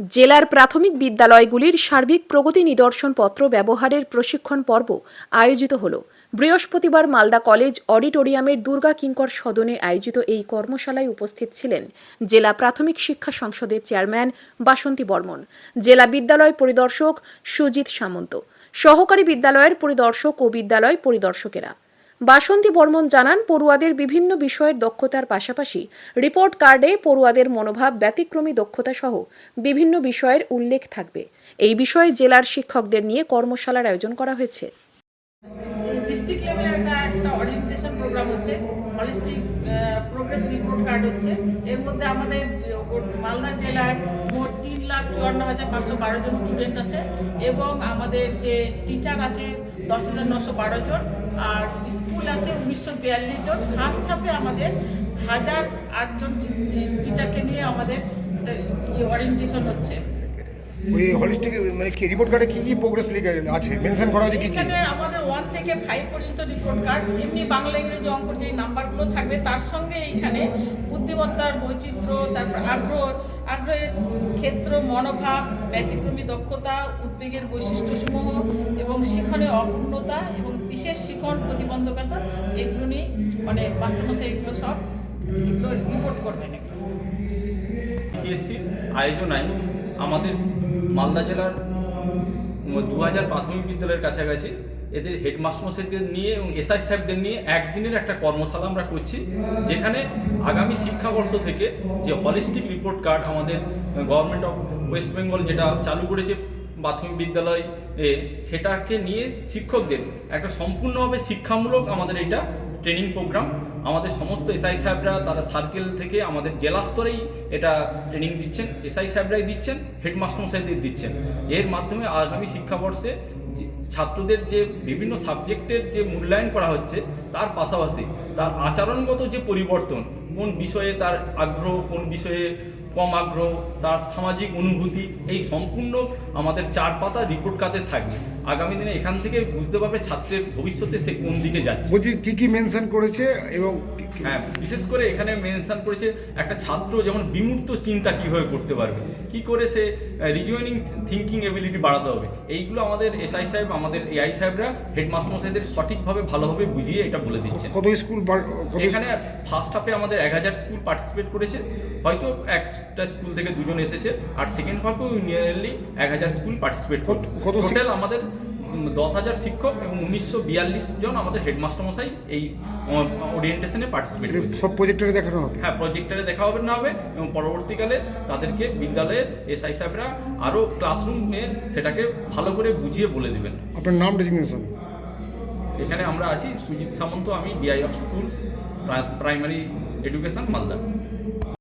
জেলার প্রাথমিক বিদ্যালয়গুলির সার্বিক প্রগতি নিদর্শনপত্র ব্যবহারের প্রশিক্ষণ পর্ব আয়োজিত হল। বৃহস্পতিবার মালদা কলেজ অডিটোরিয়ামের দুর্গা কিঙ্কর সদনে আয়োজিত এই কর্মশালায় উপস্থিত ছিলেন জেলা প্রাথমিক শিক্ষা সংসদের চেয়ারম্যান বাসন্তী বর্মন, জেলা বিদ্যালয় পরিদর্শক সুজিত সামন্ত, সহকারী বিদ্যালয়ের পরিদর্শক ও বিদ্যালয় পরিদর্শকেরা। বাসন্তী বর্মন জানান, পড়ুয়াদের বিভিন্ন বিষয়ের দক্ষতার পাশাপাশি রিপোর্ট কার্ডে পড়ুয়াদের মনোভাব ব্যতিক্রমী দক্ষতা সহ বিভিন্ন বিষয়ের উল্লেখ থাকবে। এই বিষয়ে জেলার শিক্ষকদের নিয়ে কর্মশালার আয়োজন করা হয়েছে। ডিস্ট্রিক্ট লেভেলে একটা একটা ওরিয়েন্টেশন প্রোগ্রাম হচ্ছে হলিস্টিক প্রোগ্রেস রিপোর্ট কার্ড হচ্ছে। এর মধ্যে আমাদের মালদা জেলায় মোট তিন লাখ চুয়ান্ন হাজার পাঁচশো বারো জন স্টুডেন্ট আছে এবং আমাদের যে টিচার আছে দশ হাজার নশো বারো জন, আর স্কুল আছে উনিশশো বিয়াল্লিশ জন। ফার্স্ট হাফে আমাদের হাজার আটজন টিচারকে নিয়ে আমাদের ওরিয়েন্টেশন হচ্ছে। ওই হলিস্টিক মানে কি রিপোর্ট কার্ডে কি কি প্রোগ্রেস লিখে আছে? মেনশন করা আছে কি কি? এখানে আমাদের ওয়ান থেকে ফাইভ পর্যন্ত রিপোর্ট কার্ড এমনি বাংলা ইংরেজি অঙ্ক যে নাম্বারগুলো থাকবে তার সঙ্গে এইখানে বুদ্ধিমত্তার বৈচিত্র্য তারপর আগ্রহ আগ্রহের ক্ষেত্র মনোভাব ব্যতিক্রমী দক্ষতা উদ্বেগের বৈশিষ্ট্যসমূহ এবং শিখনে অপূর্ণতা এবং বিশেষ শিখন প্রতিবন্ধকতা এগুলো নিয়ে মানে মাস্টারমশাই এগুলো সব এগুলো রিপোর্ট করবেন এগুলো। আয়োজনায় আমাদের মালদা জেলার দু হাজার প্রাথমিক বিদ্যালয়ের কাছাকাছি। এদের হেডমাস্টারমশাইদের নিয়ে এবং এসআই সাহেবদের নিয়ে একদিনের একটা কর্মশালা আমরা করছি, যেখানে আগামী শিক্ষাবর্ষ থেকে যে হলিস্টিক রিপোর্ট কার্ড আমাদের গভর্নমেন্ট অফ ওয়েস্ট বেঙ্গল যেটা চালু করেছে প্রাথমিক বিদ্যালয় সেটাকে নিয়ে শিক্ষকদের একটা সম্পূর্ণভাবে শিক্ষামূলক আমাদের এটা ট্রেনিং প্রোগ্রাম আমাদের সমস্ত এসআই সাহেবরা, তারা সার্কেল থেকে আমাদের জেলা স্তরেই এটা ট্রেনিং দিচ্ছেন। এসআই সাহেবরাই দিচ্ছেন হেডমাস্টার মশাইদের দিচ্ছেন। এর মাধ্যমে আগামী শিক্ষাবর্ষে ছাত্রদের যে বিভিন্ন সাবজেক্টের যে মূল্যায়ন করা হচ্ছে, তার পাশাপাশি তার আচরণগত যে পরিবর্তন, কোন বিষয়ে তার আগ্রহ, কোন বিষয়ে কম আগ্রহ তার সামাজিক অনুভূতি এই সম্পূর্ণ আমাদের চার পাতা রিপোর্ট কার্ডে থাকবে। আগামী দিনে এখান থেকে বুঝতে পারবে ছাত্রের ভবিষ্যতে সে কোন দিকে যাচ্ছে। বলছি কি কি মেনশন করেছে এবং হ্যাঁ বিশেষ করে এখানে মেনশন করেছে একটা ছাত্র যেমন বিমূর্ত চিন্তা কীভাবে করতে পারবে কি করে সে রিজুয়েনিং থিঙ্কিং এবিলিটি বাড়াতে হবে। এইগুলো আমাদের এসআই সাহেব আমাদের এআই সাহেবরা হেডমাস্টার মশাইদের সঠিকভাবে ভালোভাবে বুঝিয়ে এটা বলে দিচ্ছে। কত স্কুল এখানে ফার্স্ট হাফে আমাদের এক হাজার স্কুল পার্টিসিপেট করেছে। হয়তো একটা স্কুল থেকে দুজন এসেছে আর সেকেন্ড হাফেও নিয়ারলি এক হাজার স্কুল পার্টিসিপেট টোটাল আমাদের দশ হাজার শিক্ষক এবং উনিশশো বিয়াল্লিশ জন আমাদের হেডমাস্টার মশাই এই ওরিয়েন্টেশনে পার্টিসিপেট সব প্রজেক্টরে দেখানো হবে? হ্যাঁ প্রজেক্টারে দেখা হবে না হবে এবং পরবর্তীকালে তাদেরকে বিদ্যালয়ের এসআই সাহেবরা আরও ক্লাসরুমে সেটাকে ভালো করে বুঝিয়ে বলে দেবেন। আপনার নাম ডেজিগনেশন এখানে আমরা আছি সুজিত সামন্ত আমি DI of schools primary education Malda.